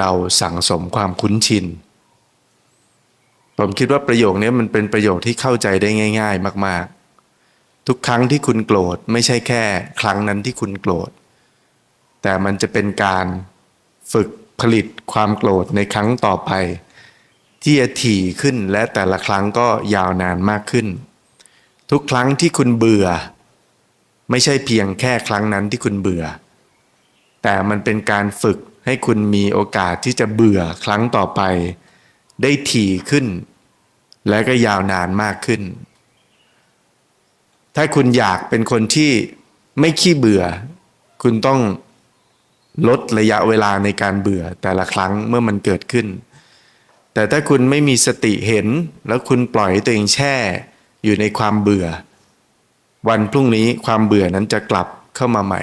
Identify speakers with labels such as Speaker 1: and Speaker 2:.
Speaker 1: เราสั่งสมความคุ้นชิน ผมคิดว่าประโยคนี้มันเป็นประโยคที่เข้าใจได้ง่าย ๆ มาก ๆ ทุกครั้งที่คุณโกรธไม่ใช่แค่ ครั้งนั้นที่คุณโกรธ แต่มันจะเป็นการฝึกผลิตความโกรธในครั้งต่อไป ที่จะถี่ขึ้นและแต่ละครั้งก็ยาวนานมากขึ้น ทุกครั้งที่คุณเบื่อ ไม่ใช่เพียงแค่ครั้งนั้นที่คุณเบื่อ แต่มันเป็นการฝึก ให้คุณมีโอกาสที่จะเบื่อครั้งต่อไป ได้ถี่ขึ้น และก็ยาวนานมากขึ้น ถ้าคุณอยากเป็นคนที่ไม่ขี้เบื่อ คุณต้องลดระยะเวลาในการเบื่อแต่ละครั้งเมื่อมันเกิดขึ้น แต่ถ้าคุณไม่มีสติเห็น แล้วคุณปล่อยตัวเองแช่ อยู่ในความเบื่อ วันพรุ่งนี้ความเบื่อนั้นจะกลับเข้ามาใหม่